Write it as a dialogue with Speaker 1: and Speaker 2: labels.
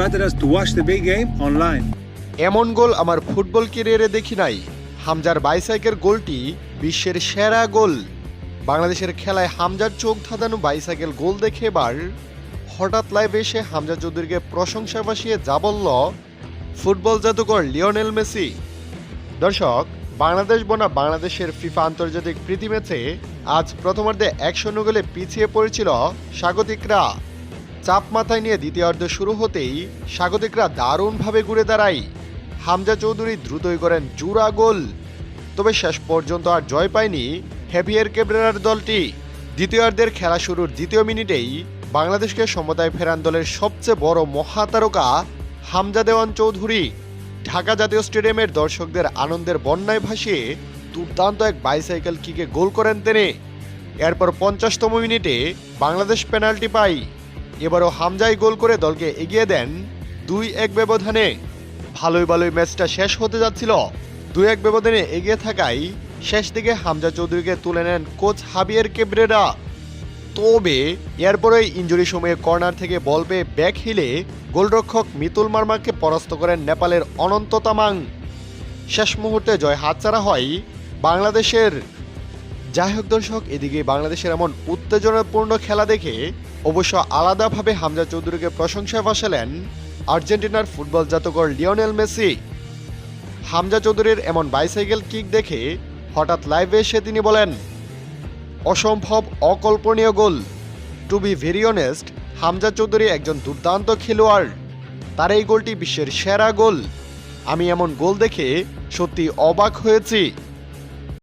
Speaker 1: invited us to watch the big game online.
Speaker 2: এমন গোল আমার football ক্যারিয়ারে দেখি নাই। হামজার বাইসাইকের গোলটি বিশ্বের সেরা গোল। বাংলাদেশের খেলায় হামজার চোখ ধাঁধানো বাইসাইকেল গোল দেখে এবার হঠাৎ লাইভে এসে হামজা চৌধুরীকে প্রশংসা ভাসিয়ে যা বলল, ফুটবল জাদুকর লিওনেল মেসি। দর্শক, বাংলাদেশ বনা বাংলাদেশের ফিফা আন্তর্জাতিক প্রীতি ম্যাচে আজ প্রথমার্ধে এক শূন্য গোলে পিছিয়ে পড়েছিল স্বাগতিকরা। চাপ মাথায় নিয়ে দ্বিতীয়ার্ধ শুরু হতেই স্বাগতিকরা দারুণভাবে ঘুরে দাঁড়ায়। হামজা চৌধুরী দ্রুতই করেন জুরা গোল। তবে শেষ পর্যন্ত আর জয় পায়নি হেভিয়ার কেব্রেরার দলটি। দ্বিতীয়ার্ধের খেলা শুরুর দ্বিতীয় মিনিটেই বাংলাদেশকে সমতায় ফেরান দলের সবচেয়ে বড় মহাতারকা হামজা দেওয়ান চৌধুরী। ঢাকা জাতীয় স্টেডিয়ামের দর্শকদের আনন্দের বন্যায় ভাসিয়ে দুর্দান্ত এক বাইসাইকেল কিকে গোল করেন তিনি। এরপর পঞ্চাশতম মিনিটে বাংলাদেশ পেনাল্টি পায়। এবারও হামজাই গোল করে দলকে এগিয়ে দেন দুই এক ব্যবধানে। ভালোই ভালোই ম্যাচটা শেষ হতে যাচ্ছিল। দুই এক ব্যবধানে এগিয়ে থাকায় শেষ দিকে হামজা চৌধুরীকে তুলে নেন কোচ হাবিয়ার কেব্রেরা। তবে এরপরেই ইঞ্জুরি সময়ে কর্নার থেকে বল পেয়ে ব্যাক হিলে গোলরক্ষক মিতুল মার্মাকে পরাস্ত করেন নেপালের অনন্ত তামাং। শেষ মুহূর্তে জয় হাতছাড়া হয় বাংলাদেশের যাই হোক দর্শক, এদিকে বাংলাদেশের এমন উত্তেজনাপূর্ণ খেলা দেখে অবশ্য আলাদাভাবে হামজা চৌধুরীকে প্রশংসায় ভাসালেন আর্জেন্টিনার ফুটবল জাতকর লিওনেল মেসি। হামজা চৌধুরীর এমন বাইসাইকেল কিক দেখে হঠাৎ লাইভে এসে তিনি বলেন, অসম্ভব অকল্পনীয় গোল। To be very honest Hamza Choudhury একজন দুর্দান্ত খেলোয়াড়। তার এই গোলটি বিশ্বের সেরা গোল। আমি এমন গোল দেখে সত্যি অবাক হয়েছি।